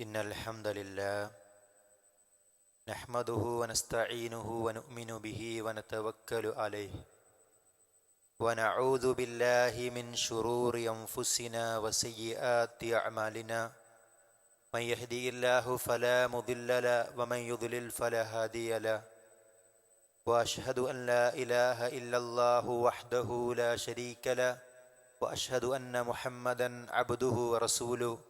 إن الحمد لله نحمده ونستعينه ونؤمن به ونتوكل عليه ونعوذ بالله من شرور أنفسنا وسيئات أعمالنا من يهدي الله فلا مضل له ومن يضلل فلا هادي له وأشهد أن لا إله إلا الله وحده لا شريك له وأشهد أن محمدا عبده ورسوله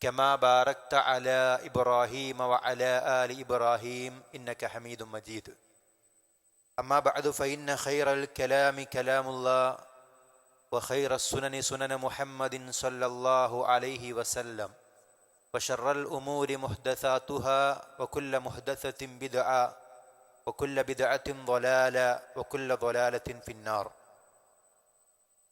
كما باركت على إبراهيم وعلى آل إبراهيم إنك حميد مجيد. أما بعد فإن خير الكلام كلام الله وخير السنن سنن محمد صلى الله عليه وسلم وشر الأمور محدثاتها وكل محدثة بدعة وكل بدعة ضلالة وكل ضلالة في النار.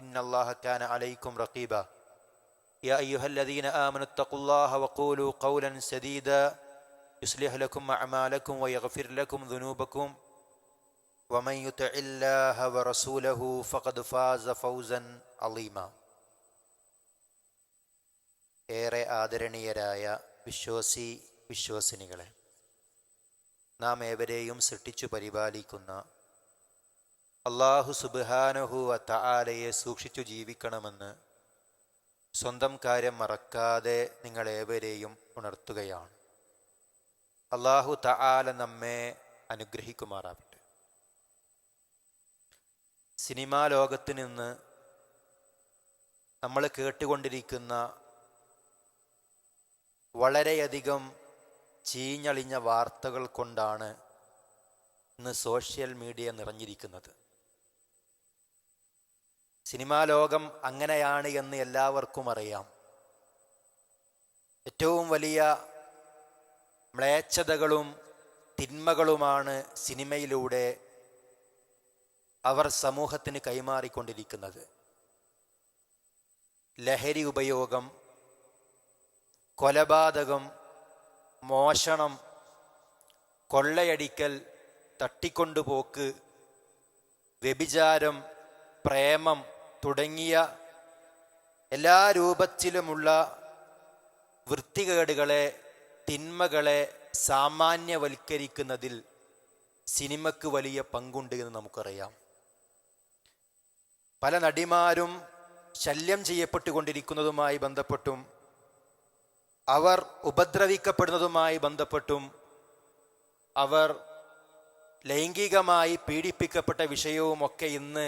ان الله كان عليكم رقيبا يا ايها الذين امنوا اتقوا الله وقولوا قولا سديدا يصلح لكم اعمالكم ويغفر لكم ذنوبكم ومن يطع الله ورسوله فقد فاز فوزا عظيما ഏറെ ആദരണീയരായ വിശ്വാസി വിശ്വാസിനികളെ നാം ഏവരെയും സൃഷ്ടിച്ചു പരിപാലിക്കുന്ന അള്ളാഹു സുബാനഹു തആലയെ സൂക്ഷിച്ചു ജീവിക്കണമെന്ന് സ്വന്തം കാര്യം മറക്കാതെ നിങ്ങളേവരെയും ഉണർത്തുകയാണ്. അള്ളാഹു തആല നമ്മെ അനുഗ്രഹിക്കുമാറാവട്ടെ. സിനിമാ ലോകത്ത് നിന്ന് നമ്മൾ കേട്ടുകൊണ്ടിരിക്കുന്ന വളരെയധികം ചീഞ്ഞളിഞ്ഞ വാർത്തകൾ കൊണ്ടാണ് ഇന്ന് സോഷ്യൽ മീഡിയ നിറഞ്ഞിരിക്കുന്നത്. സിനിമാ ലോകം അങ്ങനെയാണ് എന്ന് എല്ലാവർക്കും അറിയാം. ഏറ്റവും വലിയ മ്ലേച്ഛതകളും തിന്മകളുമാണ് സിനിമയിലൂടെ അവർ സമൂഹത്തിന് കൈമാറിക്കൊണ്ടിരിക്കുന്നത്. ലഹരി ഉപയോഗം കൊലപാതകം മോഷണം കൊള്ളയടിക്കൽ തട്ടിക്കൊണ്ടുപോക്ക് വ്യഭിചാരം പ്രേമം തുടങ്ങിയ എല്ലാ രൂപത്തിലുമുള്ള വൃത്തികേടുകളെ തിന്മകളെ സാമാന്യവൽക്കരിക്കുന്നതിൽ സിനിമയ്ക്ക് വലിയ പങ്കുണ്ട് എന്ന് നമുക്കറിയാം. പല നടിമാരും ശല്യം ചെയ്യപ്പെട്ടുകൊണ്ടിരിക്കുന്നതുമായി ബന്ധപ്പെട്ടും അവർ ഉപദ്രവിക്കപ്പെടുന്നതുമായി ബന്ധപ്പെട്ടും അവർ ലൈംഗികമായി പീഡിപ്പിക്കപ്പെട്ട വിഷയവുമൊക്കെ ഇന്ന്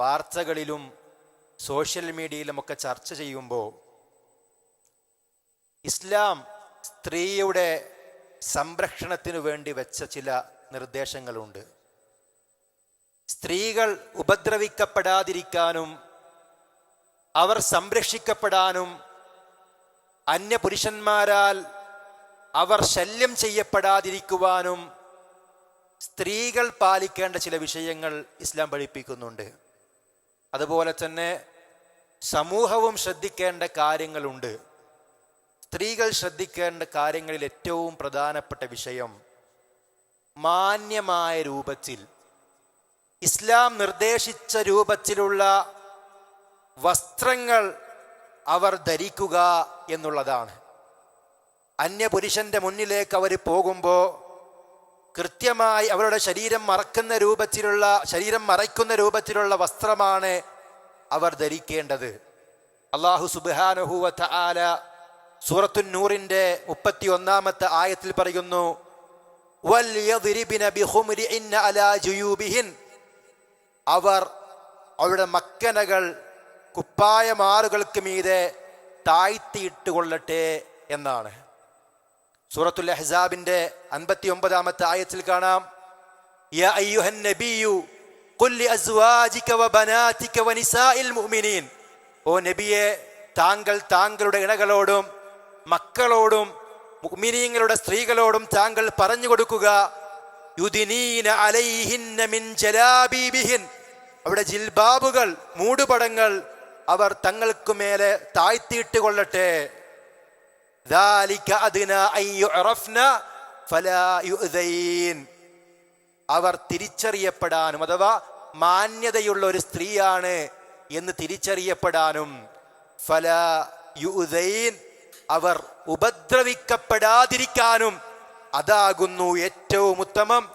വാർത്തകളിലും സോഷ്യൽ മീഡിയയിലുമൊക്കെ ചർച്ച ചെയ്യുമ്പോൾ ഇസ്ലാം സ്ത്രീയുടെ സംരക്ഷണത്തിനു വേണ്ടി വെച്ച ചില നിർദ്ദേശങ്ങളുണ്ട്. സ്ത്രീകൾ ഉപദ്രവിക്കപ്പെടാതിരിക്കാനും അവർ സംരക്ഷിക്കപ്പെടാനും അന്യപുരുഷന്മാരാൽ അവർ ശല്യം ചെയ്യപ്പെടാതിരിക്കുവാനും സ്ത്രീകൾ പാലിക്കേണ്ട ചില വിഷയങ്ങൾ ഇസ്ലാം പഠിപ്പിക്കുന്നുണ്ട്. അതുപോലെ തന്നെ സമൂഹവും ശ്രദ്ധിക്കേണ്ട കാര്യങ്ങളുണ്ട്. സ്ത്രീകൾ ശ്രദ്ധിക്കേണ്ട കാര്യങ്ങളിൽ ഏറ്റവും പ്രധാനപ്പെട്ട വിഷയം മാന്യമായ രൂപത്തിൽ ഇസ്ലാം നിർദ്ദേശിച്ച രൂപത്തിലുള്ള വസ്ത്രങ്ങൾ അവർ ധരിക്കുക എന്നുള്ളതാണ്. അന്യപുരുഷന്റെ മുന്നിലേക്ക് അവർ പോകുമ്പോൾ കൃത്യമായി അവരുടെ ശരീരം മറക്കുന്ന രൂപത്തിലുള്ള ശരീരം മറയ്ക്കുന്ന രൂപത്തിലുള്ള വസ്ത്രമാണ് അവർ ധരിക്കേണ്ടത് അള്ളാഹു സുബാനുഹൂവത്ത ആല സൂറത്തു നൂറിന്റെ മുപ്പത്തി ഒന്നാമത്തെ ആയത്തിൽ പറയുന്നു. അവർ അവരുടെ മക്കനകൾ കുപ്പായമാറുകൾക്ക് മീതെ താഴ്ത്തിയിട്ട് കൊള്ളട്ടെ എന്നാണ് സൂറത്തുൽ അഹ്സാബിന്റെ അൻപത്തി ഒമ്പതാമത്തെ ആയത്തിൽ കാണാം. യാ അയ്യുഹൻ നബിയു ഖുൽ ലിഅസ്വാജിക വബനാതിക വനിസാഇൽ മുഅ്മിനീൻ. ഓ നബിയെ താങ്കൾ താങ്കളുടെ ഇണകളോടും മക്കളോടും മുഅ്മിനീങ്ങളുടെ സ്ത്രീകളോടും താങ്കൾ പറഞ്ഞു കൊടുക്കുക. യുദിനീന അലൈഹിന്ന മിൻ ജലാബീബിഹിൻ. അവിടെ ജിൽബാബുകൾ മൂടുപടങ്ങൾ അവർ തങ്ങൾക്ക് മേലെ താഴ്ത്തിയിട്ട് കൊള്ളട്ടെ. അവർ തിരിച്ചറിയപ്പെടാനും അഥവാ മാന്യതയുള്ള ഒരു സ്ത്രീയാണ് എന്ന് തിരിച്ചറിയപ്പെടാനും ഫല യുദൈൻ അവർ ഉപദ്രവിക്കപ്പെടാതിരിക്കാനും അതാകുന്നു ഏറ്റവും ഉത്തമം.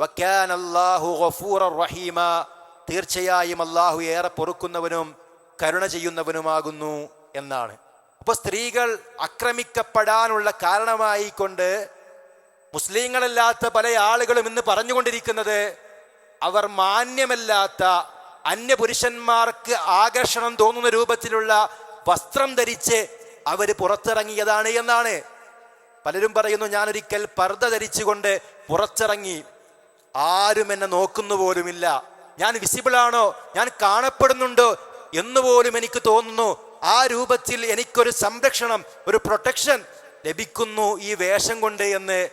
വക്കാൻ അള്ളാഹു ഗഫൂർ റഹീമ. തീർച്ചയായും അള്ളാഹു ഏറെ പൊറുക്കുന്നവനും കരുണ ചെയ്യുന്നവനുമാകുന്നു എന്നാണ്. അപ്പൊ സ്ത്രീകൾ ആക്രമിക്കപ്പെടാനുള്ള കാരണമായി കൊണ്ട് മുസ്ലിങ്ങളല്ലാത്ത പല ആളുകളും ഇന്ന് പറഞ്ഞുകൊണ്ടിരിക്കുന്നത് അവർ മാന്യമല്ലാത്ത അന്യപുരുഷന്മാർക്ക് ആകർഷണം തോന്നുന്ന രൂപത്തിലുള്ള വസ്ത്രം ധരിച്ച് അവർ പുറത്തിറങ്ങിയതാണ് എന്നാണ്. പലരും പറയുന്നു ഞാനൊരിക്കൽ പർദ്ദ ധരിച്ചുകൊണ്ട് പുറത്തിറങ്ങി. ആരും എന്നെ നോക്കുന്നു പോലുമില്ല. ഞാൻ വിസിബിൾ ആണോ? ഞാൻ കാണപ്പെടുന്നുണ്ടോ? എന്ന് പോലും എനിക്ക് തോന്നുന്നു. ആ രൂപത്തിൽ എനിക്കൊരു സംരക്ഷണം ഒരു പ്രൊട്ടക്ഷൻ ലഭിക്കുന്നു ഈ വേഷം കൊണ്ട് എന്ന്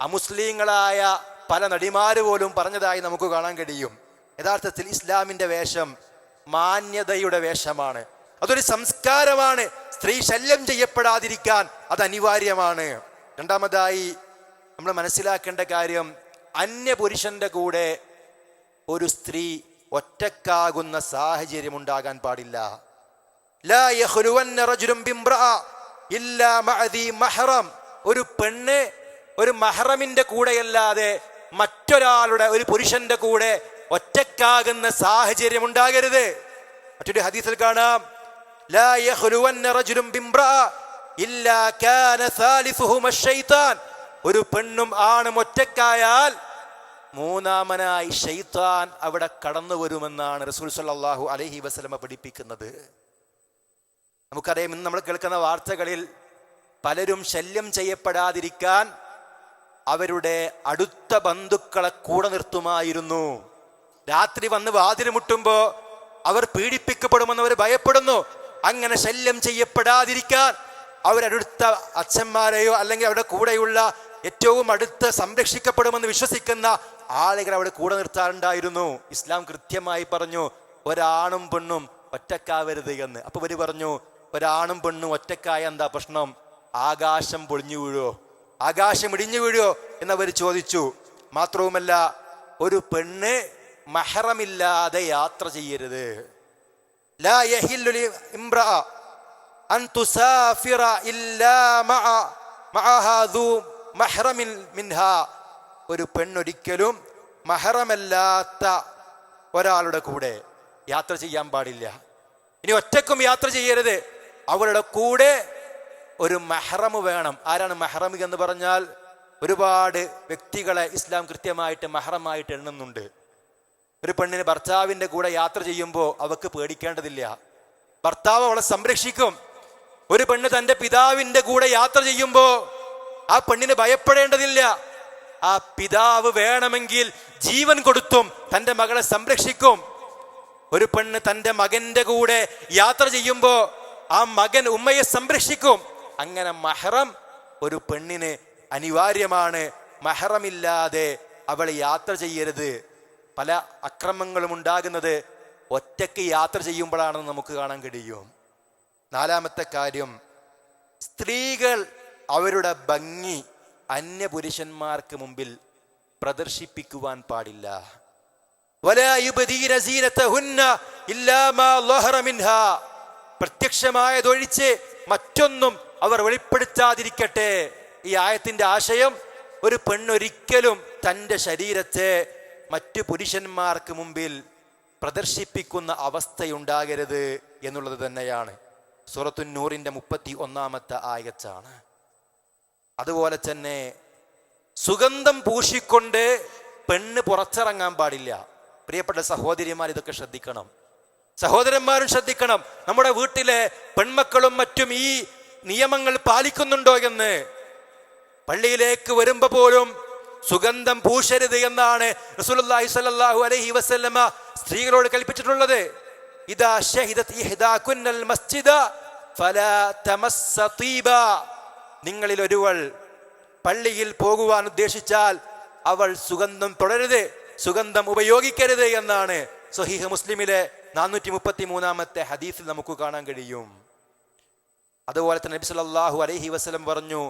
അമുസ്ലിങ്ങളായ പല നടിമാർ പോലും പറഞ്ഞതായി നമുക്ക് കാണാൻ കഴിയും. യഥാർത്ഥത്തിൽ ഇസ്ലാമിന്റെ വേഷം മാന്യതയുടെ വേഷമാണ്. അതൊരു സംസ്കാരമാണ്. സ്ത്രീ ശല്യം ചെയ്യപ്പെടാതിരിക്കാൻ അത് അനിവാര്യമാണ്. രണ്ടാമതായി നമ്മൾ മനസ്സിലാക്കേണ്ട കാര്യം അന്യപുരുഷന്റെ കൂടെ ഒരു സ്ത്രീ ഒറ്റക്കാകുന്ന സാഹചര്യം ഉണ്ടാകാൻ പാടില്ല. ഒരു പെണ്ണ് ഒരു മഹ്റമിന്റെ കൂടെയല്ലാതെ മറ്റൊരാളുടെ ഒരു പുരുഷന്റെ കൂടെ ഒറ്റക്കാകുന്ന സാഹചര്യം ഉണ്ടാകരുത്. മറ്റൊരു ഹദീസിൽ കാണാം. ഒരു പെണ്ണും ആണും ഒറ്റക്കായാൽ മൂന്നാമനായി ഷെയ്ത്താൻ അവിടെ കടന്നു വരുമെന്നാണ് റസൂൽ സല്ലാഹു അലഹി വസല്ലമ പഠിപ്പിക്കുന്നത്. നമുക്കറിയാം ഇന്ന് നമ്മൾ കേൾക്കുന്ന വാർത്തകളിൽ പലരും ശല്യം ചെയ്യപ്പെടാതിരിക്കാൻ അവരുടെ അടുത്ത ബന്ധുക്കളെ കൂടെ നിർത്തുമായിരുന്നു. രാത്രി വന്ന് വാതിൽ മുട്ടുമ്പോൾ അവർ പീഡിപ്പിക്കപ്പെടുമെന്ന് അവർ ഭയപ്പെടുന്നു. അങ്ങനെ ശല്യം ചെയ്യപ്പെടാതിരിക്കാൻ അവരടുത്ത അച്ഛന്മാരെയോ അല്ലെങ്കിൽ അവരുടെ കൂടെയുള്ള ഏറ്റവും അടുത്ത് സംരക്ഷിക്കപ്പെടുമെന്ന് വിശ്വസിക്കുന്ന ആളുകൾ അവിടെ കൂടെ നിർത്താറുണ്ടായിരുന്നു. ഇസ്ലാം കൃത്യമായി പറഞ്ഞു ഒരാണും പെണ്ണും ഒറ്റക്കാവരുത് എന്ന്. അപ്പൊ ഇവർ പറഞ്ഞു ഒരാണും പെണ്ണും ഒറ്റക്കായ എന്താ പ്രശ്നം? ആകാശം പൊളിഞ്ഞു വീഴുവോ? ആകാശം ഇടിഞ്ഞു വീഴുവോ? എന്നവർ ചോദിച്ചു. മാത്രവുമല്ല ഒരു പെണ്ണ് മഹറമില്ലാതെ യാത്ര ചെയ്യരുത്. ഒരു പെണ്ണൊരിക്കലും മഹറമല്ലാത്ത ഒരാളുടെ കൂടെ യാത്ര ചെയ്യാൻ പാടില്ല. ഇനി ഒറ്റക്കും യാത്ര ചെയ്യരുത്. അവരുടെ കൂടെ ഒരു മെഹ്റം വേണം. ആരാണ് മെഹ്റം എന്ന് പറഞ്ഞാൽ ഒരുപാട് വ്യക്തികളെ ഇസ്ലാം കൃത്യമായിട്ട് മെഹ്റമായിട്ട് എണ്ണുന്നുണ്ട്. ഒരു പെണ്ണിന് ഭർത്താവിന്റെ കൂടെ യാത്ര ചെയ്യുമ്പോൾ അവക്ക് പേടിക്കേണ്ടതില്ല. ഭർത്താവ് അവളെ സംരക്ഷിക്കും. ഒരു പെണ്ണ് തന്റെ പിതാവിന്റെ കൂടെ യാത്ര ചെയ്യുമ്പോൾ ആ പെണ്ണിന് ഭയപ്പെടേണ്ടതില്ല. ആ പിതാവ് വേണമെങ്കിൽ ജീവൻ കൊടുത്തും തന്റെ മകളെ സംരക്ഷിക്കും. ഒരു പെണ്ണ് തന്റെ മകന്റെ കൂടെ യാത്ര ചെയ്യുമ്പോൾ ആ മകൻ ഉമ്മയെ സംരക്ഷിക്കും. അങ്ങനെ മഹറം ഒരു പെണ്ണിന് അനിവാര്യമാണ്. മഹറമില്ലാതെ അവൾ യാത്ര ചെയ്യരുത്. പല അക്രമങ്ങളും ഉണ്ടാകുന്നത് ഒറ്റയ്ക്ക് യാത്ര ചെയ്യുമ്പോഴാണെന്ന് നമുക്ക് കാണാൻ കഴിയും. നാലാമത്തെ കാര്യം സ്ത്രീകൾ അവരുടെ ഭംഗി അന്യപുരുഷന്മാർക്ക് മുമ്പിൽ പ്രദർശിപ്പിക്കുവാൻ പാടില്ല. വലായുപതീരസീനത്തെ ഹുന്ന ഇല്ലാമാ ലോഹറമിൻഹ പ്രത്യക്ഷമായതൊഴിച്ച് മറ്റൊന്നും അവർ വെളിപ്പെടുത്താതിരിക്കട്ടെ. ഈ ആയത്തിന്റെ ആശയം ഒരു പെണ്ണൊരിക്കലും തന്റെ ശരീരത്തെ മറ്റു പുരുഷന്മാർക്ക് മുമ്പിൽ പ്രദർശിപ്പിക്കുന്ന അവസ്ഥയുണ്ടാകരുത് എന്നുള്ളത് തന്നെയാണ്. സൂറത്തുന്നൂറിന്റെ മുപ്പത്തി ഒന്നാമത്തെ ആയത്താണ്. അതുപോലെ തന്നെ സുഗന്ധം പൂശിക്കൊണ്ട് പെണ്ണ് പുറത്തിറങ്ങാൻ പാടില്ല. പ്രിയപ്പെട്ട സഹോദരിമാർ ഇതൊക്കെ ശ്രദ്ധിക്കണം. സഹോദരന്മാരും ശ്രദ്ധിക്കണം. നമ്മുടെ വീട്ടിലെ പെൺമക്കളും മറ്റും ഈ നിയമങ്ങൾ പാലിക്കുന്നുണ്ടോ എന്ന്. പള്ളിയിലേക്ക് വരുമ്പോ പോലും സുഗന്ധം പൂശരുത് എന്നാണ് റസൂലുള്ളാഹി സ്വല്ലല്ലാഹു അലൈഹി വസല്ലമ സ്ത്രീകളോട് കൽപ്പിച്ചിട്ടുള്ളത്. ഇദാ ഷഹിദത് ഇഹ്ദാകുന്നൽ മസ്ജിദ ഫലാ തമസ്സ തീബ. നിങ്ങളിൽ ഒരുവൾ പള്ളിയിൽ പോകുവാൻ ഉദ്ദേശിച്ചാൽ അവൾ സുഗന്ധം തുടരുത് സുഗന്ധം ഉപയോഗിക്കരുത് എന്നാണ് സൊഹീഹ് മുസ്ലിമിലെ നാനൂറ്റി മുപ്പത്തി മൂന്നാമത്തെ ഹദീഫിൽ നമുക്ക് കാണാൻ കഴിയും. അതുപോലെ തന്നെ നബി സല്ലല്ലാഹു അലൈഹി വസല്ലം പറഞ്ഞു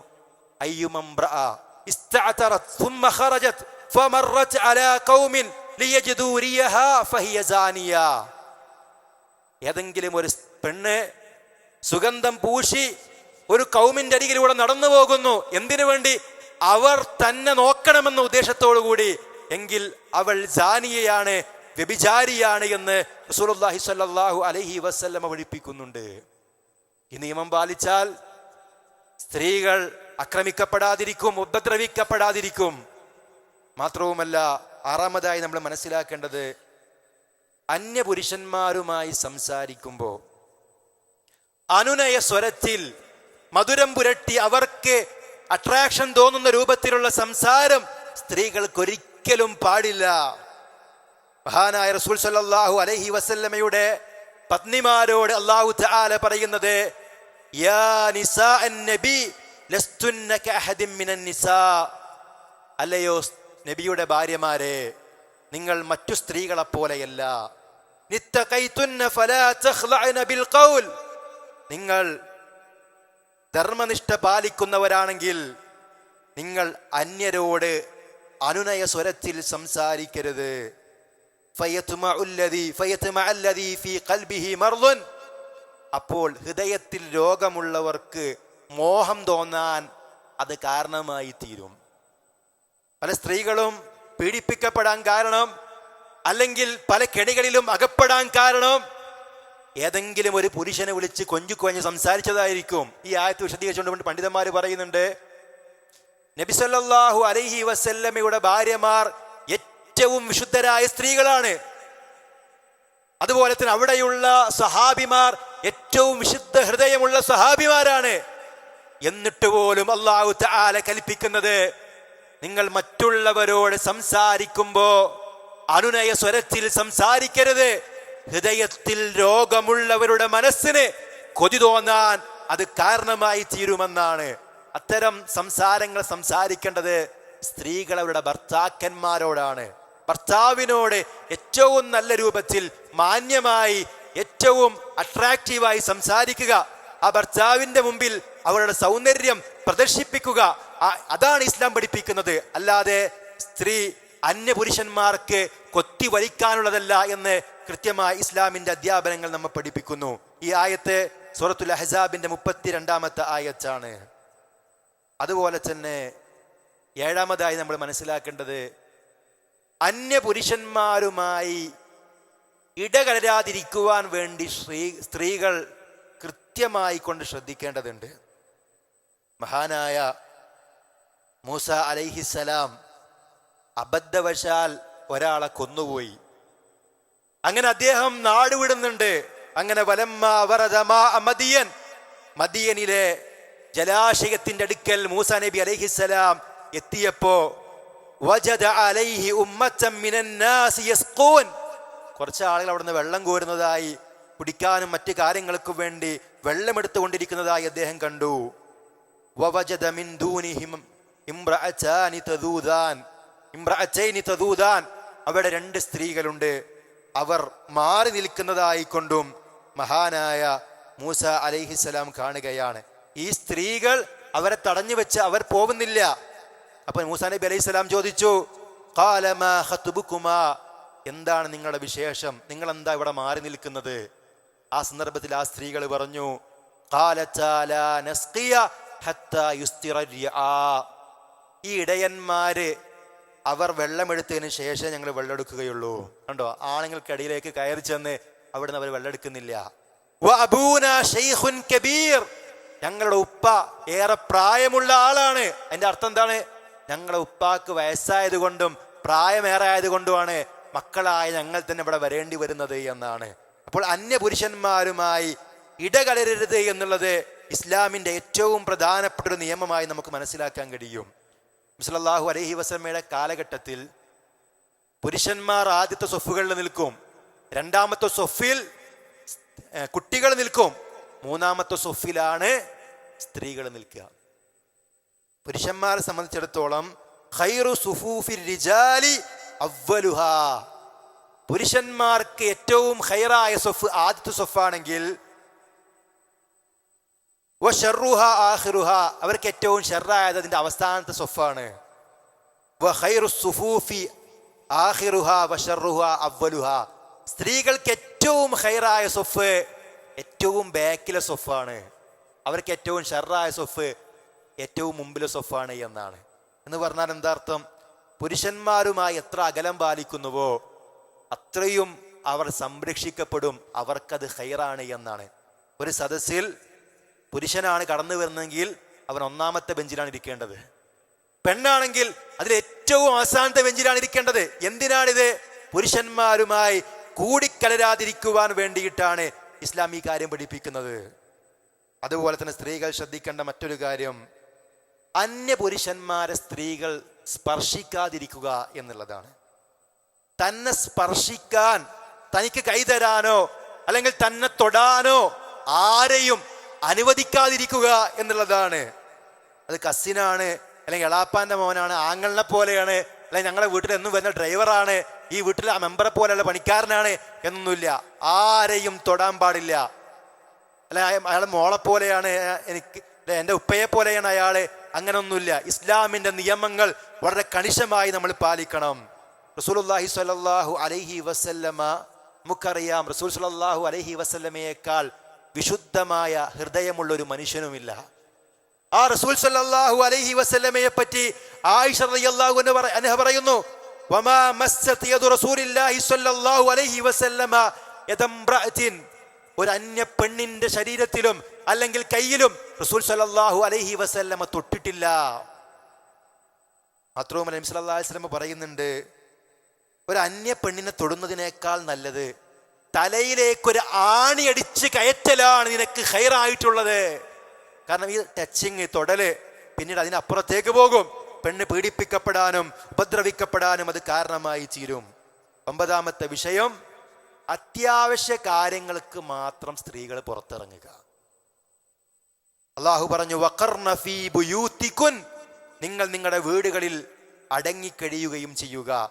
ഏതെങ്കിലും ഒരു പെണ്ണ് സുഗന്ധം പൂശി ഒരു കൗമിന്റെ അരികിലൂടെ നടന്നു പോകുന്നു എന്തിനു വേണ്ടി? അവർ തന്നെ നോക്കണമെന്ന ഉദ്ദേശത്തോടു കൂടി എങ്കിൽ അവൾ ജാനിയയാണ് വ്യഭിചാരിയാണ് എന്ന് റസൂലുള്ളാഹി സ്വല്ലല്ലാഹു അലൈഹി വസല്ലമ പഠിപ്പിക്കുന്നുണ്ട്. ഈ നിയമം പാലിച്ചാൽ സ്ത്രീകൾ ആക്രമിക്കപ്പെടാതിരിക്കും ഉപദ്രവിക്കപ്പെടാതിരിക്കും. മാത്രവുമല്ല ആറാമതായി നമ്മൾ മനസ്സിലാക്കേണ്ടത് അന്യപുരുഷന്മാരുമായി സംസാരിക്കുമ്പോൾ അനുനയ സ്വരത്തിൽ മധുരം പുരട്ടി അവർക്ക് അട്രാക്ഷൻ തോന്നുന്ന രൂപത്തിലുള്ള സംസാരം സ്ത്രീകൾക്കൊരിക്കലും പാടില്ല. മഹാനായ റസൂൽ സല്ലാഹു അലൈഹി വസല്ലമയുടെ പത്നിമാരോട് അള്ളാഹു തആല പറയുന്നത് അല്ലയോ നബിയുടെ ഭാര്യമാരെ നിങ്ങൾ മറ്റു സ്ത്രീകളെ പോലെയല്ല. നിങ്ങൾ ധർമ്മനിഷ്ഠ പാലിക്കുന്നവരാണെങ്കിൽ നിങ്ങൾ അന്യരോട് അനുനയ സ്വരത്തിൽ സംസാരിക്കരുത്. അപ്പോൾ ഹൃദയത്തിൽ രോഗമുള്ളവർക്ക് മോഹം തോന്നാൻ അത് കാരണമായി തീരും പല സ്ത്രീകളും പീഡിപ്പിക്കപ്പെടാൻ കാരണം അല്ലെങ്കിൽ പല കെണികളിലും അകപ്പെടാൻ കാരണം ഏതെങ്കിലും ഒരു പുരുഷനെ വിളിച്ച് കൊഞ്ചു കൊഞ്ഞ് സംസാരിച്ചതായിരിക്കും. ഈ ആയത്ത് വിശദീകരിച്ചുകൊണ്ട് പണ്ഡിതന്മാർ പറയുന്നുണ്ട് നബിസല്ലാഹു അലൈഹി വസല്ലമയുടെ ഭാര്യമാർ ഏറ്റവും വിശുദ്ധരായ സ്ത്രീകളാണ്. അതുപോലെ തന്നെ അവിടെയുള്ള സഹാബിമാർ ഏറ്റവും വിശുദ്ധ ഹൃദയമുള്ള സഹാബിമാരാണ്. എന്നിട്ട് പോലും അള്ളാഹു തആല കൽപ്പിക്കുന്നത് നിങ്ങൾ മറ്റുള്ളവരോട് സംസാരിക്കുമ്പോ അനുനയ സ്വരത്തിൽ സംസാരിക്കരുത്. ഹൃദയത്തിൽ രോഗമുള്ളവരുടെ മനസ്സിന് കൊതി തോന്നാൻ അത് കാരണമായി തീരുമെന്നാണ്. അത്തരം സംസാരങ്ങൾ സംസാരിക്കേണ്ടത് സ്ത്രീകൾ അവരുടെ ഭർത്താക്കന്മാരോടാണ്. ഭർത്താവിനോട് ഏറ്റവും നല്ല രൂപത്തിൽ മാന്യമായി ഏറ്റവും അട്രാക്റ്റീവായി സംസാരിക്കുക. ആ ഭർത്താവിന്റെ മുമ്പിൽ അവരുടെ സൗന്ദര്യം പ്രദർശിപ്പിക്കുക. അതാണ് ഇസ്ലാം പഠിപ്പിക്കുന്നത്. അല്ലാതെ സ്ത്രീ അന്യപുരുഷന്മാർക്ക് കൊത്തി വലിക്കാനുള്ളതല്ല എന്ന് കൃത്യമായി ഇസ്ലാമിന്റെ അധ്യാപനങ്ങൾ നമ്മെ പഠിപ്പിക്കുന്നു. ഈ ആയത്ത് സൂറത്തുൽ അഹ്സാബിന്റെ മുപ്പത്തിരണ്ടാമത്തെ ആയത്താണ്. അതുപോലെ തന്നെ ഏഴാമതായി നമ്മൾ മനസ്സിലാക്കേണ്ടത് അന്യപുരുഷന്മാരുമായി ഇടകലരാതിരിക്കുവാൻ വേണ്ടി സ്ത്രീ സ്ത്രീകൾ കൃത്യമായി കൊണ്ട് ശ്രദ്ധിക്കേണ്ടതുണ്ട്. മഹാനായ മൂസ അലൈഹിസലാം അബദ്ധവശാൽ ഒരാളെ കൊന്നുപോയി. അങ്ങനെ അദ്ദേഹം നാടുവിടുന്നുണ്ട് അങ്ങനെ വലമ്മ വറദമാ മദിയൻ. മദിയനിലെ ജലാശയത്തിന്റെ അടുക്കൽ മൂസ നബി അലൈഹിസ്സലാം എത്തിയപ്പോ വജദ അലൈഹി ഉമ്മത്തം മിനൻ നാസി യസ്ഖൂൻ. കുറച്ച് ആളുകൾ അവിടുന്ന് വെള്ളം കോരുന്നതായി കുടിക്കാനും മറ്റു കാര്യങ്ങൾക്കും വേണ്ടി വെള്ളമെടുത്തുകൊണ്ടിരിക്കുന്നതായി അദ്ദേഹം കണ്ടു. വവജദ മിൻ ദൂനിഹിം ഇംറഅതാനി തദൂദാൻ. ഇംറഅതൈനി തദൂദാൻ. അവിടെ രണ്ട് സ്ത്രീകളുണ്ട്. അവർ മാറി നിൽക്കുന്നതായി കൊണ്ടും മഹാനായ മൂസ അലൈഹിസ്സലാം കാണുകയാണ്. ഈ സ്ത്രീകൾ അവരെ തടഞ്ഞു വെച്ച് അവർ പോകുന്നില്ല അപ്പോൾ മൂസാ നബി അലൈഹി സ്വലാം ചോദിച്ചു കാലമാ എന്താണ് നിങ്ങളുടെ വിശേഷം? നിങ്ങൾ എന്താ ഇവിടെ മാറി നിൽക്കുന്നത്? ആ സന്ദർഭത്തിൽ ആ സ്ത്രീകൾ പറഞ്ഞു ഈ ഇടയന്മാര് അവർ വെള്ളമെടുത്തതിന് ശേഷം ഞങ്ങൾ വെള്ളമെടുക്കുകയുള്ളൂ. കണ്ടോ? ആണുങ്ങൾക്കിടയിലേക്ക് കയറി ചെന്ന് അവിടുന്ന് അവർ വെള്ളമെടുക്കുന്നില്ല. ഞങ്ങളുടെ ഉപ്പ ഏറെ പ്രായമുള്ള ആളാണ്. അതിന്റെ അർത്ഥം എന്താണ്? ഞങ്ങളുടെ ഉപ്പാക്ക് വയസ്സായതുകൊണ്ടും പ്രായമേറെ ആയതുകൊണ്ടുമാണ് മക്കളായ ഞങ്ങൾ തന്നെ ഇവിടെ വരേണ്ടി വരുന്നത് എന്നാണ്. അപ്പോൾ അന്യപുരുഷന്മാരുമായി ഇടകലരരുത് എന്നുള്ളത് ഇസ്ലാമിന്റെ ഏറ്റവും പ്രധാനപ്പെട്ട ഒരു നിയമമായി നമുക്ക് മനസ്സിലാക്കാൻ കഴിയും. മുസലല്ലാഹു അലഹി വസമ്മയുടെ കാലഘട്ടത്തിൽ പുരുഷന്മാർ ആദ്യത്തെ സൊഫുകളിൽ നിൽക്കും രണ്ടാമത്തെ സൊഫിൽ കുട്ടികൾ നിൽക്കും മൂന്നാമത്തെ സൊഫിലാണ് സ്ത്രീകൾ നിൽക്കുക. പുരുഷന്മാരെ സംബന്ധിച്ചിടത്തോളം ഖൈറു സുഫൂഫിൽ റിജാലി അവലുഹ പുരുഷന്മാർക്ക് ഏറ്റവും ഹൈറായ സൊഫ് ആദ്യത്തെ സൊഫാണെങ്കിൽ അവർക്ക് ഏറ്റവും ഷെറായത് അതിന്റെ അവസാനത്തെ സൊഫാണ്. സ്ത്രീകൾക്ക് ഏറ്റവും ഹൈറായ സൊഫ് ഏറ്റവും ബാക്കിലെ സൊഫാണ്. അവർക്ക് ഏറ്റവും ഷെറായ സൊഫ് ഏറ്റവും മുമ്പിലെ സൊഫാണ് എന്നാണ്. എന്ന് പറഞ്ഞാൽ എന്താ അർത്ഥം? പുരുഷന്മാരുമായി എത്ര അകലം പാലിക്കുന്നുവോ അത്രയും അവർ സംരക്ഷിക്കപ്പെടും അവർക്കത് ഹൈറാണ് എന്നാണ്. ഒരു സദസ്സിൽ പുരുഷനാണ് കടന്നു വരുന്നതെങ്കിൽ അവൻ ഒന്നാമത്തെ ബെഞ്ചിലാണ് ഇരിക്കേണ്ടത്. പെണ്ണാണെങ്കിൽ അതിൽ ഏറ്റവും അവസാനത്തെ ബെഞ്ചിലാണ് ഇരിക്കേണ്ടത്. എന്തിനാണിത്? പുരുഷന്മാരുമായി കൂടിക്കലരാതിരിക്കുവാൻ വേണ്ടിയിട്ടാണ് ഇസ്ലാം ഈ കാര്യം പഠിപ്പിക്കുന്നത്. അതുപോലെ തന്നെ സ്ത്രീകൾ ശ്രദ്ധിക്കേണ്ട മറ്റൊരു കാര്യം അന്യപുരുഷന്മാരെ സ്ത്രീകൾ സ്പർശിക്കാതിരിക്കുക എന്നുള്ളതാണ്. തന്നെ സ്പർശിക്കാൻ തനിക്ക് കൈതരാനോ അല്ലെങ്കിൽ തന്നെ തൊടാനോ ആരെയും അനുവദിക്കാതിരിക്കുക എന്നുള്ളതാണ്. അത് കസിനാണ് അല്ലെങ്കിൽ എളാപ്പാന്റെ മോനാണ് ആങ്ങളിനെ പോലെയാണ് അല്ലെങ്കിൽ ഞങ്ങളെ വീട്ടിൽ എന്നും വരുന്ന ഡ്രൈവറാണ് ഈ വീട്ടിലെ ആ മെമ്പറെ പോലെയുള്ള പണിക്കാരനാണ് എന്നൊന്നുമില്ല. ആരെയും തൊടാൻ പാടില്ല. അല്ലെ അയാൾ മോളെ പോലെയാണ് എനിക്ക് എന്റെ ഉപ്പയെ പോലെയാണ് അയാൾ അങ്ങനൊന്നുമില്ല. ഇസ്ലാമിന്റെ നിയമങ്ങൾ വളരെ കണിശമായി നമ്മൾ പാലിക്കണം. റസൂലുള്ളാഹി സ്വല്ലല്ലാഹു അലൈഹി വസല്ലമ നമുക്കറിയാം റസൂൽ സ്വല്ലല്ലാഹു അലഹി വസല്ലമയേക്കാൾ വിശുദ്ധമായ ഹൃദയമുള്ള ഒരു മനുഷ്യനുമില്ല. ആ റസൂൽ സല്ലല്ലാഹു അലഹി വസല്ലമയെ പറ്റി ആയിഷ റളിയല്ലാഹു അൻഹ പറ- അൻഹ പറയുന്നു വമാ മസ്സത് യദു റസൂലില്ലാഹി സ്വല്ലല്ലാഹു അലൈഹി വസല്ലമ യദംറഅത്തിൻ ഒരു അന്യ പെണ്ണിന്റെ ശരീരത്തിലും അല്ലെങ്കിൽ കയ്യിലും റസൂൽ സലാഹു അലഹി വസല്ലമ തൊട്ടിട്ടില്ല. മാത്രവുമല്ല നബി വസല്ലമ പറയുന്നുണ്ട് ഒരു അന്യ പെണ്ണിനെ തൊടുന്നതിനേക്കാൾ നല്ലത് തലയിലേക്കൊരു ആണിയടിച്ച് കയറ്റലാണ് നിനക്ക് ഹൈറായിട്ടുള്ളത്. കാരണം ഈ ടച്ചിങ് തൊടൽ പിന്നീട് അതിനപ്പുറത്തേക്ക് പോകും. പെണ്ണ് പീഡിപ്പിക്കപ്പെടാനും ഉപദ്രവിക്കപ്പെടാനും അത് കാരണമായി തീരും. ഒമ്പതാമത്തെ വിഷയം അത്യാവശ്യ കാര്യങ്ങൾക്ക് മാത്രം സ്ത്രീകൾ പുറത്തിറങ്ങുക. അള്ളാഹു പറഞ്ഞു വഖർന ഫീ ബുയൂത്തിക്കുൻ നിങ്ങൾ നിങ്ങളുടെ വീടുകളിൽ അടങ്ങിക്കഴിയുകയും ചെയ്യുക.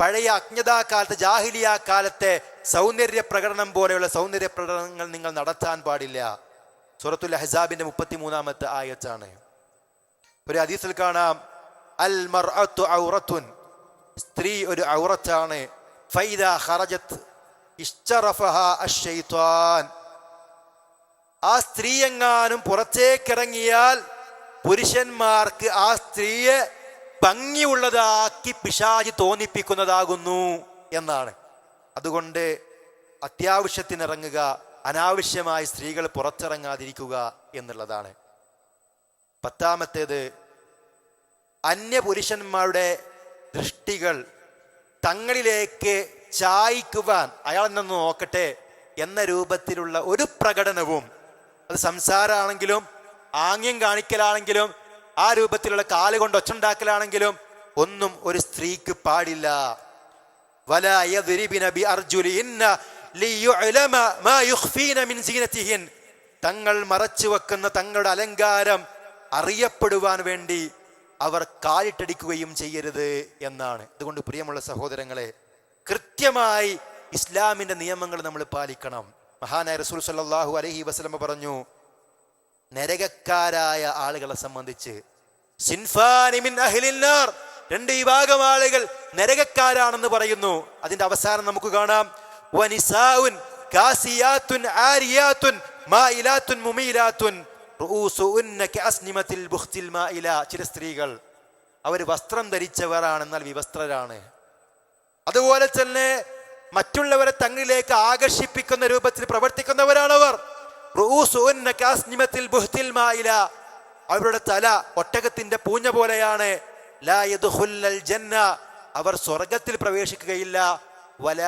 പഴയ അജ്ഞതാകാലത്ത് ജാഹിലിയ കാലത്തെ സൗന്ദര്യ പ്രകടനം പോലെയുള്ള സൗന്ദര്യ പ്രകടനങ്ങൾ നിങ്ങൾ നടത്താൻ പാടില്ല. സൂറത്തുൽ മുപ്പത്തി മൂന്നാമത്തെ ആയത്താണ്. ഒരു ഹദീസിൽ കാണാം അൽ മർഅത്തു ഔറത്തുൻ. സ്ത്രീ ഒരു ഔറത്താണ്. ഫൈദ ഖറജത്ത് ആ സ്ത്രീ എങ്ങാനും പുറത്തേക്കിറങ്ങിയാൽ പുരുഷന്മാർക്ക് ആ സ്ത്രീയെ ഭംഗിയുള്ളതാക്കി പിശാചി തോന്നിപ്പിക്കുന്നതാകുന്നു എന്നാണ്. അതുകൊണ്ട് അത്യാവശ്യത്തിനിറങ്ങുക അനാവശ്യമായി സ്ത്രീകൾ പുറത്തിറങ്ങാതിരിക്കുക എന്നുള്ളതാണ്. പത്താമത്തേത് അന്യപുരുഷന്മാരുടെ ദൃഷ്ടികൾ തങ്ങളിലേക്ക് ചായ്ക്കുവാൻ അയാൾ നിന്ന് നോക്കട്ടെ എന്ന രൂപത്തിലുള്ള ഒരു പ്രകടനവും അത് സംസാരമാണെങ്കിലും ആംഗ്യം കാണിക്കലാണെങ്കിലും ആ രൂപത്തിലുള്ള കാലുകൊണ്ട് ഒച്ചുണ്ടാക്കലാണെങ്കിലും ഒന്നും ഒരു സ്ത്രീക്ക് പാടില്ല. തങ്ങൾ മറച്ചു വെക്കുന്ന തങ്ങളുടെ അലങ്കാരം അറിയപ്പെടുവാൻ വേണ്ടി അവർ കാലിട്ടടിക്കുകയും ചെയ്യരുത് എന്നാണ്. അതുകൊണ്ട് പ്രിയമുള്ള സഹോദരങ്ങളെ കൃത്യമായി ഇസ്ലാമിന്റെ നിയമങ്ങൾ നമ്മൾ പാലിക്കണം. മഹാനായ റസൂൽ സല്ലാഹു അലഹി വസ്ലമ പറഞ്ഞു നരകക്കാരായ ആളുകളെ സംബന്ധിച്ച് രണ്ട് വിഭാഗം ആളുകൾ നരകക്കാരാണെന്ന് പറയുന്നു. അതിന്റെ അവസാനം നമുക്ക് കാണാം വനിസാഉൻ ചില സ്ത്രീകൾ അവർ വസ്ത്രം ധരിച്ചവരാണ് എന്നാൽ വിവസ്ത്രരാണ്. അതുപോലെ തന്നെ മറ്റുള്ളവരെ തങ്ങളിലേക്ക് ആകർഷിപ്പിക്കുന്ന രൂപത്തിൽ പ്രവർത്തിക്കുന്നവരാണവർ. അവരുടെ തല ഒട്ടകത്തിന്റെ പൂഞ്ഞ പോലെയാണ്. ജന്ന. അവർ സ്വർഗത്തിൽ പ്രവേശിക്കുകയില്ല. വല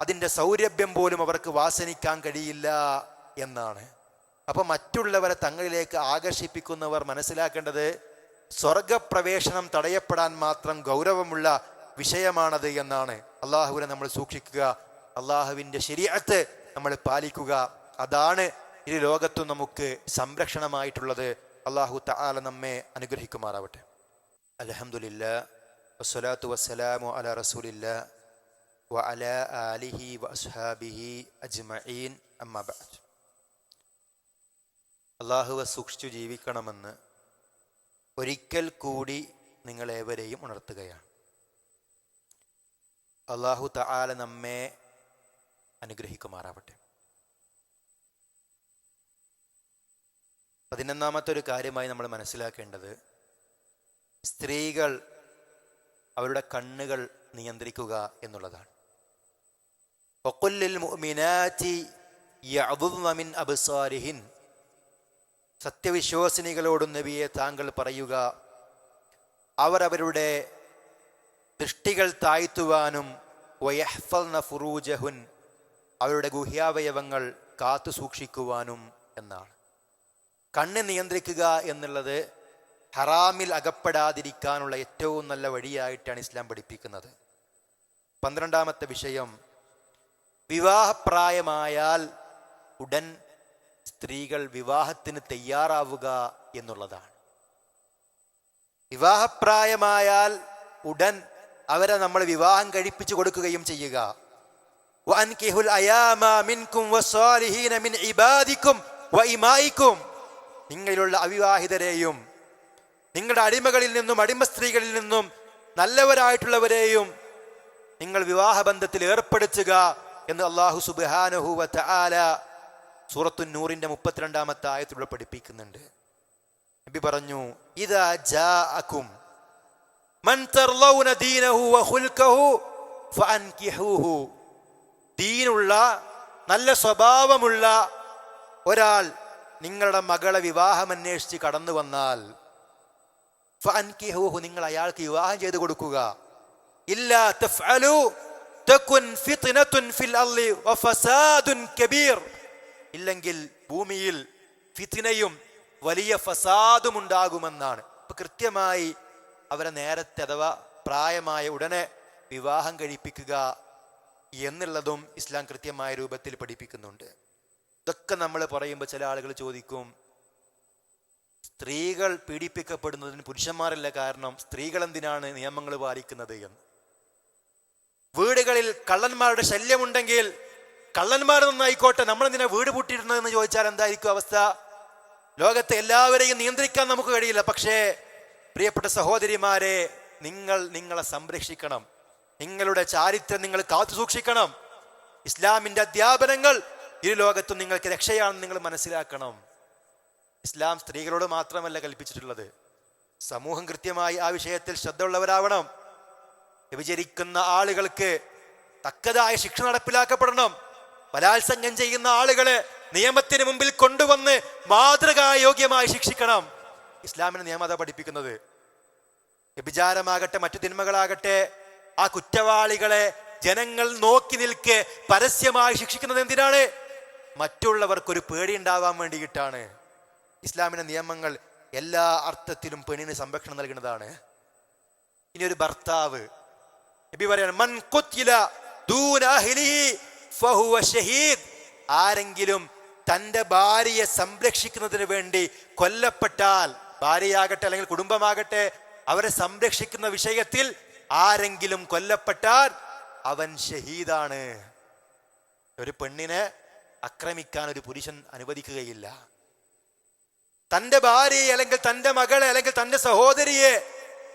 അതിന്റെ സൗരഭ്യം പോലും അവർക്ക് വാസനിക്കാൻ കഴിയില്ല എന്നാണ്. അപ്പൊ മറ്റുള്ളവരെ തങ്ങളിലേക്ക് ആകർഷിപ്പിക്കുന്നവർ മനസ്സിലാക്കേണ്ടത് സ്വർഗപ്രവേശനം തടയപ്പെടാൻ മാത്രം ഗൗരവമുള്ള വിഷയമാണത് എന്നാണ്. അള്ളാഹുവിനെ നമ്മൾ സൂക്ഷിക്കുക. അള്ളാഹുവിന്റെ ശരിയത്ത് നമ്മൾ പാലിക്കുക. അതാണ് ഈ ലോകത്തും നമുക്ക് സംരക്ഷണമായിട്ടുള്ളത്. അള്ളാഹു തആല നമ്മെ അനുഗ്രഹിക്കുമാറാവട്ടെ. അലഹമുല്ല വസ്സലാത്തു വസ്സലാമു അല റസൂലില്ല. വഅല ആലിഹി വഅസ്ഹാബിഹി അജ്മഈൻ. അമ്മ അള്ളാഹുവെ സൂക്ഷിച്ചു ജീവിക്കണമെന്ന് ഒരിക്കൽ കൂടി നിങ്ങളേവരെയും ഉണർത്തുകയാണ്. അള്ളാഹു തആല നമ്മെ അനുഗ്രഹിക്കുമാറാവട്ടെ. പതിനൊന്നാമത്തെ ഒരു കാര്യമായി നമ്മൾ മനസ്സിലാക്കേണ്ടത് സ്ത്രീകൾ അവരുടെ കണ്ണുകൾ നിയന്ത്രിക്കുക എന്നുള്ളതാണ്. ഒക്കൊല്ലിൽ മുഅ്മിനാതി യഅ്ദുദ്ന മിൻ അബ്സാരിഹിൻ. സത്യവിശ്വാസിനികളോടും നബിയെ താങ്കൾ പറയുക അവരവരുടെ ദൃഷ്ടികൾ താഴ്ത്തുവാനും വയഹ്ഫൽന ഫുറൂജഹുൻ അവരുടെ ഗുഹ്യാവയവങ്ങൾ കാത്തു സൂക്ഷിക്കുവാനും എന്നാണ്. കണ്ണ് നിയന്ത്രിക്കുക എന്നുള്ളത് ഹറാമിൽ അകപ്പെടാതിരിക്കാനുള്ള ഏറ്റവും നല്ല വഴിയായിട്ടാണ് ഇസ്ലാം പഠിപ്പിക്കുന്നത്. പന്ത്രണ്ടാമത്തെ വിഷയം വിവാഹപ്രായമായാൽ ഉടൻ സ്ത്രീകൾ വിവാഹത്തിന് തയ്യാറാവുക എന്നുള്ളതാണ്. വിവാഹപ്രായമായാൽ ഉടൻ അവരെ നമ്മൾ വിവാഹം കഴിപ്പിച്ചു കൊടുക്കുകയും ചെയ്യുക. നിങ്ങളിലുള്ള അവിവാഹിതരെയും നിങ്ങളുടെ അടിമകളിൽ നിന്നും അടിമ സ്ത്രീകളിൽ നിന്നും നല്ലവരായിട്ടുള്ളവരെയും നിങ്ങൾ വിവാഹബന്ധത്തിൽ ഏർപ്പെടുത്തുക എന്ന് അള്ളാഹു സുബാനുഹുവ ആല സൂറത്തു നൂറിന്റെ മുപ്പത്തിരണ്ടാമത്തെ ആയത്തിലൂടെ പഠിപ്പിക്കുന്നുണ്ട്. നബി പറഞ്ഞു ഇതാ വഖുൽകഹു ഫഅൻകിഹൂഹു. ദീനുള്ള നല്ല സ്വഭാവമുള്ള ഒരാൾ നിങ്ങളുടെ മകളെ വിവാഹം അന്വേഷിച്ച് കടന്നു വന്നാൽ നിങ്ങൾ അയാൾക്ക് വിവാഹം ചെയ്തു കൊടുക്കുക. ഇല്ല തഫ്അലു തകുൻ ഫിത്നതുൻ ഫിൽ അർളി വഫസാദുൻ കബീർ. ഇല്ലെങ്കിൽ ഭൂമിയിൽ ഫിത്നയും വലിയ ഫസാദും ഉണ്ടാകുമെന്നാണ് ഇപ്പൊ കൃത്യമായി അവരെ നേരത്തെ അഥവാ പ്രായമായ ഉടനെ വിവാഹം കഴിപ്പിക്കുക എന്നുള്ളതും ഇസ്ലാം കൃത്യമായ രൂപത്തിൽ പഠിപ്പിക്കുന്നുണ്ട്. ഇതൊക്കെ നമ്മൾ പറയുമ്പോൾ ചില ആളുകൾ ചോദിക്കും സ്ത്രീകൾ പീഡിപ്പിക്കപ്പെടുന്നതിന് പുരുഷന്മാരല്ല കാരണം സ്ത്രീകൾ എന്തിനാണ് നിയമങ്ങൾ പാലിക്കുന്നത് എന്ന്? വീടുകളിൽ കള്ളന്മാരുടെ ശല്യമുണ്ടെങ്കിൽ കള്ളന്മാർ നന്നായിക്കോട്ടെ നമ്മൾ എന്തിനാ വീട് പൂട്ടിയിരുന്നതെന്ന് ചോദിച്ചാൽ എന്തായിരിക്കും അവസ്ഥ? ലോകത്തെ എല്ലാവരെയും നിയന്ത്രിക്കാൻ നമുക്ക് കഴിയില്ല. പക്ഷേ പ്രിയപ്പെട്ട സഹോദരിമാരെ നിങ്ങൾ നിങ്ങളെ സംരക്ഷിക്കണം. നിങ്ങളുടെ ചാരിത്രം നിങ്ങൾ കാത്തു സൂക്ഷിക്കണം. ഇസ്ലാമിന്റെ അധ്യാപനങ്ങൾ ഇരു ലോകത്തും നിങ്ങൾക്ക് രക്ഷയാണെന്ന് നിങ്ങൾ മനസ്സിലാക്കണം. ഇസ്ലാം സ്ത്രീകളോട് മാത്രമല്ല കൽപ്പിച്ചിട്ടുള്ളത്. സമൂഹം കൃത്യമായി ആ വിഷയത്തിൽ ശ്രദ്ധ ഉള്ളവരാവണം വ്യഭിചരിക്കുന്ന ആളുകൾക്ക് തക്കതായ ശിക്ഷ നടപ്പിലാക്കപ്പെടണം. ബലാത്സംഗം ചെയ്യുന്ന ആളുകളെ നിയമത്തിന് മുമ്പിൽ കൊണ്ടുവന്ന് മാതൃകായോഗ്യമായി ശിക്ഷിക്കണം. ഇസ്ലാമിന് നിയമത പഠിപ്പിക്കുന്നത്. വ്യഭിചാരമാകട്ടെ മറ്റു തിന്മകളാകട്ടെ ആ കുറ്റവാളികളെ ജനങ്ങൾ നോക്കി നിൽക്കെ പരസ്യമായി ശിക്ഷിക്കുന്നത് എന്തിനാണ്? മറ്റുള്ളവർക്കൊരു പേടി ഉണ്ടാവാൻ വേണ്ടിയിട്ടാണ്. ഇസ്ലാമിന്റെ നിയമങ്ങൾ എല്ലാ അർത്ഥത്തിലും പെണ്ണിന് സംരക്ഷണം നൽകുന്നതാണ്. ഇനി ഒരു ഭർത്താവ്. നബി പറയാണ് മൻ കൊത്തില ഫഹുവ ഷഹീദ്. ആരെങ്കിലും തന്റെ ഭാര്യയെ സംരക്ഷിക്കുന്നതിന് വേണ്ടി കൊല്ലപ്പെട്ടാൽ ഭാര്യയാകട്ടെ അല്ലെങ്കിൽ കുടുംബമാകട്ടെ അവരെ സംരക്ഷിക്കുന്ന വിഷയത്തിൽ ആരെങ്കിലും കൊല്ലപ്പെട്ടാൽ അവൻ ഷഹീദാണ്. ഒരു പെണ്ണിനെ ആക്രമിക്കാൻ ഒരു പുരുഷൻ അനുവദിക്കുകയില്ല. തന്റെ ഭാര്യയെ അല്ലെങ്കിൽ തന്റെ മകളെ അല്ലെങ്കിൽ തന്റെ സഹോദരിയെ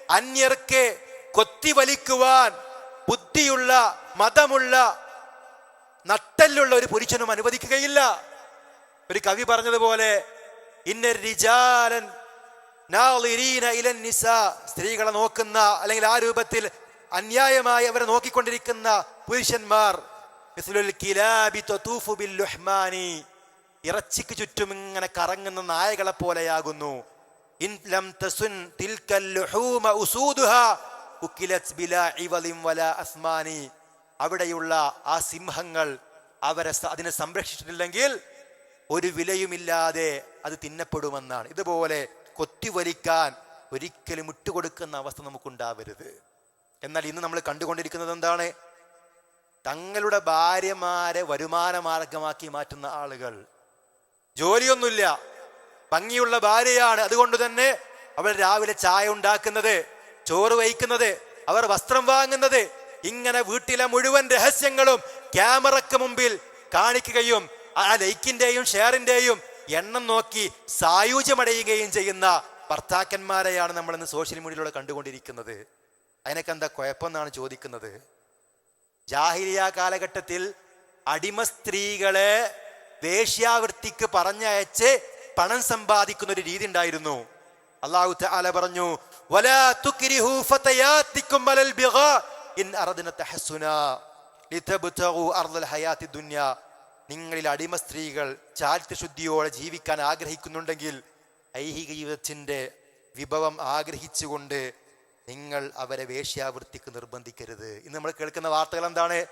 അന്യർക്ക് കൊത്തിവലിക്കുവാൻ ബുദ്ധിയുള്ള മതമുള്ള നട്ടലുള്ള ഒരു പുരുഷനും അനുവദിക്കുകയില്ല. ഒരു കവി പറഞ്ഞതുപോലെ ഇന്ന റിജാലൻ സ്ത്രീകളെ നോക്കുന്ന അല്ലെങ്കിൽ ആ രൂപത്തിൽ അന്യായമായി അവരെ നോക്കിക്കൊണ്ടിരിക്കുന്ന പുരുഷന്മാർ. ഇറച്ചിക്ക് ചുറ്റും ഇങ്ങനെ കറങ്ങുന്ന നായകളെ പോലെയാകുന്നു. അവിടെയുള്ള ആ സിംഹങ്ങൾ അവരെ അതിനെ സംരക്ഷിച്ചിട്ടില്ലെങ്കിൽ ഒരു വിലയുമില്ലാതെ അത് തിന്നപ്പെടുമെന്നാണ്. ഇതുപോലെ കൊത്തിവലിക്കാൻ ഒരിക്കലും ഇട്ടുകൊടുക്കുന്ന അവസ്ഥ നമുക്കുണ്ടാവരുത്. എന്നാൽ ഇന്ന് നമ്മൾ കണ്ടുകൊണ്ടിരിക്കുന്നത് എന്താണ്? തങ്ങളുടെ ഭാര്യമാരെ വരുമാന മാർഗമാക്കി മാറ്റുന്ന ആളുകൾ. ജോലിയൊന്നുമില്ല. ഭംഗിയുള്ള ഭാര്യയാണ്. അതുകൊണ്ട് തന്നെ അവർ രാവിലെ ചായ ഉണ്ടാക്കുന്നത് ചോറ് വഹിക്കുന്നത് അവർ വസ്ത്രം വാങ്ങുന്നത് ഇങ്ങനെ വീട്ടിലെ മുഴുവൻ രഹസ്യങ്ങളും ക്യാമറക്ക് മുമ്പിൽ കാണിക്കുകയും ആ ലൈക്കിന്റെയും ഷെയറിന്റെയും എണ്ണം നോക്കി സായുജ്യമടയുകയും ചെയ്യുന്ന ഭർത്താക്കന്മാരെയാണ് നമ്മൾ ഇന്ന് സോഷ്യൽ മീഡിയയിലൂടെ കണ്ടുകൊണ്ടിരിക്കുന്നത്. അതിനൊക്കെ എന്താ കുഴപ്പമെന്നാണ് ചോദിക്കുന്നത്? ജാഹിലിയ കാലഘട്ടത്തിൽ അടിമ സ്ത്രീകളെ വേശ്യാവൃത്തിക്ക് പറഞ്ഞയച്ച് പണം സമ്പാദിക്കുന്ന ഒരു രീതി ഉണ്ടായിരുന്നു. അള്ളാഹു പറഞ്ഞു വലാ ബിഗാ ഇൻ അറദിന തഹസ്സുനാ ലിതബ്തഗു അർദൽ ഹയാത്തി ദുനിയാ. നിങ്ങളിൽ അടിമ സ്ത്രീകൾ ചാരിത്രശുദ്ധിയോടെ ജീവിക്കാൻ ആഗ്രഹിക്കുന്നുണ്ടെങ്കിൽ ഐഹിക ജീവിതത്തിന്റെ വിഭവം ആഗ്രഹിച്ചുകൊണ്ട് നിങ്ങൾ അവരെ വേശ്യാവൃത്തിക്ക് നിർബന്ധിക്കരുത്. ഇന്ന് നമ്മൾ കേൾക്കുന്ന വാർത്തകൾ എന്താണ്?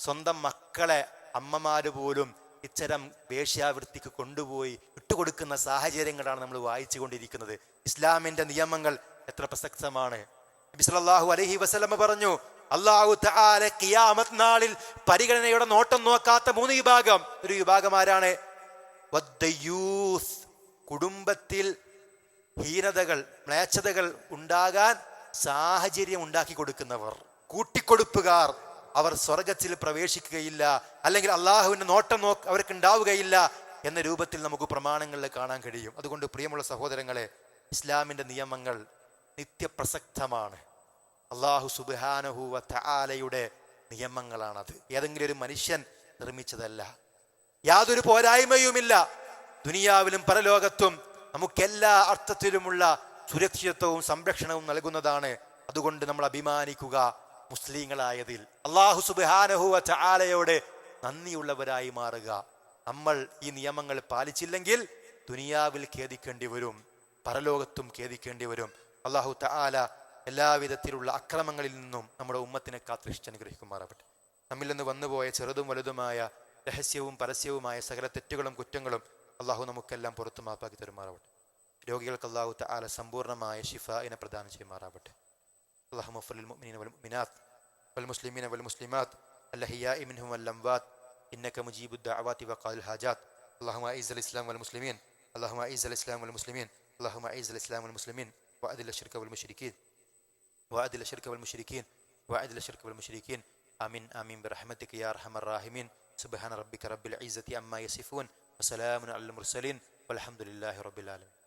സ്വന്തം മക്കളെ അമ്മമാര് പോലും ഇത്തരം വേശ്യാവൃത്തിക്ക് കൊണ്ടുപോയി ഇട്ടുകൊടുക്കുന്ന സാഹചര്യങ്ങളാണ് നമ്മൾ വായിച്ചു കൊണ്ടിരിക്കുന്നത് ഇസ്ലാമിന്റെ നിയമങ്ങൾ എത്ര പ്രസക്തമാണ്? നബി അലഹി വസല്ലമ പറഞ്ഞു അള്ളാഹു ഖിയാമത്ത് നാളിൽ പരിഗണനയുടെ നോട്ടം നോക്കാത്ത മൂന്ന് വിഭാഗം. ഒരു വിഭാഗം ആരാണ്. കുടുംബത്തിൽ ഹീനതകൾ മ്ലേച്ഛതകൾ ഉണ്ടാകാൻ സാഹചര്യം ഉണ്ടാക്കി കൊടുക്കുന്നവർ കൂട്ടിക്കൊടുപ്പുകാർ. അവർ സ്വർഗത്തിൽ പ്രവേശിക്കുകയില്ല അല്ലെങ്കിൽ അള്ളാഹുവിന്റെ നോട്ടം നോ അവർക്ക് ഉണ്ടാവുകയില്ല എന്ന രൂപത്തിൽ നമുക്ക് പ്രമാണങ്ങളിൽ കാണാൻ കഴിയും. അതുകൊണ്ട് പ്രിയമുള്ള സഹോദരങ്ങളെ ഇസ്ലാമിന്റെ നിയമങ്ങൾ നിത്യപ്രസക്തമാണ്. അള്ളാഹു സുബാനഹുവ തആലയുടെ നിയമങ്ങളാണത്. ഏതെങ്കിലും ഒരു മനുഷ്യൻ നിർമ്മിച്ചതല്ല. യാതൊരു പോരായ്മയുമില്ല. ദുനിയാവിലും പരലോകത്തും നമുക്കെല്ലാ അർത്ഥത്തിലുമുള്ള സുരക്ഷിതത്വവും സംരക്ഷണവും നൽകുന്നതാണ്. അതുകൊണ്ട് നമ്മൾ അഭിമാനിക്കുക മുസ്ലിങ്ങളായതിൽ. അള്ളാഹു സുബാനഹുവ ചാലയോട് നന്ദിയുള്ളവരായി മാറുക. നമ്മൾ ഈ നിയമങ്ങൾ പാലിച്ചില്ലെങ്കിൽ ദുനിയാവിൽ ഖേദിക്കേണ്ടി വരും. പരലോകത്തും ഖേദിക്കേണ്ടി വരും. അള്ളാഹു തആല എല്ലാവിധത്തിലുള്ള അക്രമങ്ങളിൽ നിന്നും നമ്മുടെ ഉമ്മത്തിനെ കാത്തിരിച്ച് അനുഗ്രഹിക്കുമാറാവട്ടെ. നമ്മിൽ നിന്ന് വന്നുപോയ ചെറുതും വലുതുമായ രഹസ്യവും പരസ്യവുമായ സകല തെറ്റുകളും കുറ്റങ്ങളും അള്ളാഹു നമുക്കെല്ലാം പുറത്തു മാപ്പാക്കി തരുമാറാവട്ടെ. രോഗികൾക്ക് അള്ളാഹു തആല സമ്പൂർണമായ ഷിഫ ഇനെ പ്രദാനം ചെയ്യുമാറാവട്ടെ. അള്ളാഹു മുഫലിൽ മുഅ്മിനീന വൽ മുഅ്മിനാത്ത് വൽ മുസ്ലിമീന വൽ മുസ്ലിമാത്ത് അല്ലഹിയാഇ മിൻഹും വൽ അംവാത്ത് ഇന്നക മുജീബു ദഅവാതി വഖാദിൽ ഹാജാത്ത്. അള്ളാഹു അഈസൽ ഇസ്ലാം വൽ മുസ്ലിമീൻ അള്ളാഹു അഈസൽ ഇസ്ലാം വൽ മുസ്ലിമീൻ അള്ളാഹു അഈസൽ ഇസ്ലാം വൽ മുസ്ലിമീൻ. وأذل الشرك والمشركين. وأذل الشرك والمشركين. وأذل الشرك والمشركين. آمين آمين برحمتك يا أرحم الراحمين. سبحان ربك رب العزة عما يصفون. وسلام على المرسلين. والحمد لله رب العالمين.